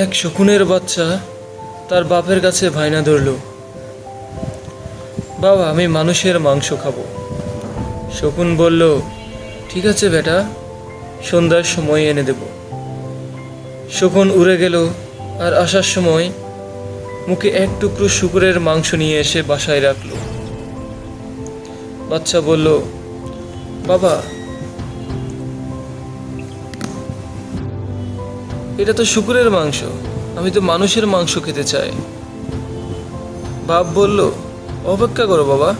এক শকুনের বাচ্চা তার বাপের কাছে ভাইনা ধরল। বাবা, আমি মানুষের মাংস খাব। শকুন বলল, ঠিক আছে বেটা, সন্ধ্যার সময় এনে দেব। শকুন উড়ে গেল আর আসার সময় মুখে এক টুকরো শুকুরের মাংস নিয়ে এসে বাসায় রাখল। বাচ্চা বলল, বাবা এটা তো শুকুরের মাংস। আমি তো মানুষের মাংস খেতে চাই। বাপ বলল, অপেক্ষা করো বাবা।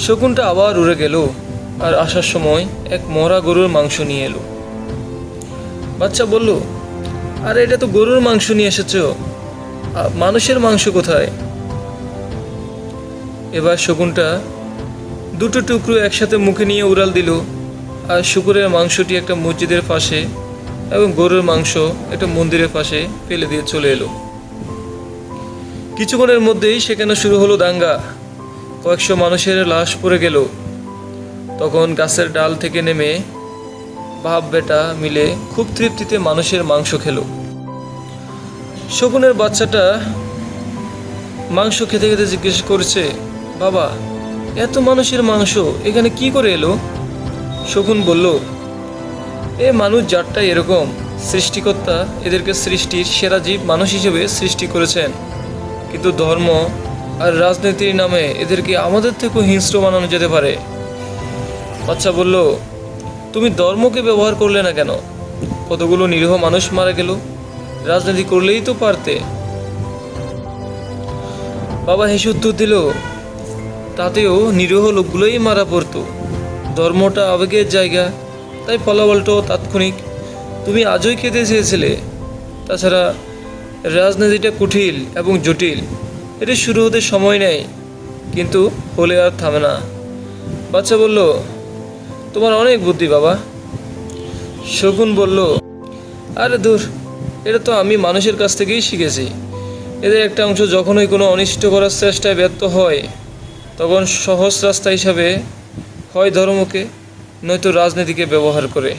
শকুনটা আবার উড়ে গেল আর আসার সময় এক মরা গরুর মাংস নিয়ে এলো। বাচ্চা বলল, আরে, এটা তো গরুর মাংস নিয়ে এসেছ। মানুষের মাংস কোথায়? এবার শকুনটা দুটো টুকরো একসাথে মুখে নিয়ে উড়াল দিল আর শুকুরের মাংসটি একটা মসজিদের পাশে এবং গরুর মাংস একটা মন্দিরের পাশে ফেলে দিয়ে চলে এলো। কিছুক্ষণের মধ্যেই সেখানে শুরু হলো দাঙ্গা। কয়েকশো মানুষের লাশ পড়ে গেল। তখন গাছের ডাল থেকে নেমে বাপ বেটা মিলে খুব তৃপ্তিতে মানুষের মাংস খেলো। শকুনের বাচ্চাটা মাংস খেতে খেতে জিজ্ঞেস করছে, বাবা, এত মানুষের মাংস, এখানে কি করে এলো? শকুন বলল এ মানুষ জাতটা এরকম সৃষ্টিকর্তা এদেরকে সৃষ্টির সেরা জীব মানুষ হিসেবে সৃষ্টি করেছেন। কিন্তু ধর্ম আর রাজনীতির নামে এদেরকে আমাদের থেকেও হিংস্র বানানো যেতে পারে। বাচ্চা বলল, তুমি ধর্মকে ব্যবহার করলে না কেন? কতগুলো নিরীহ মানুষ মারা গেল, রাজনীতি করলেই তো পারতে। বাবা হেসে উত্তর দিল, তাতেও নিরীহ লোকগুলোই মারা পড়তো। ধর্মটা আবেগের জায়গা তাই ফলাফলটাও তাৎক্ষণিক। তুমি আজই খেতে চেয়েছিলে। তাছাড়া রাজনীতিটা কুঠিল এবং জটিল। এটা শুরু হতে সময় নেয় কিন্তু হলে আর থামে না। বাচ্চা বলল, তোমার অনেক বুদ্ধি বাবা। শকুন বলল, আরে দূর এটা তো আমি মানুষের কাছ থেকেই শিখেছি। এদের একটা অংশ যখনই কোনো অনিষ্ট করার চেষ্টায় ব্যর্থ হয়, তখন সহজ রাস্তা হিসাবে হয় ধর্মকে। নয়তো রাজনীতিকে ব্যবহার করে।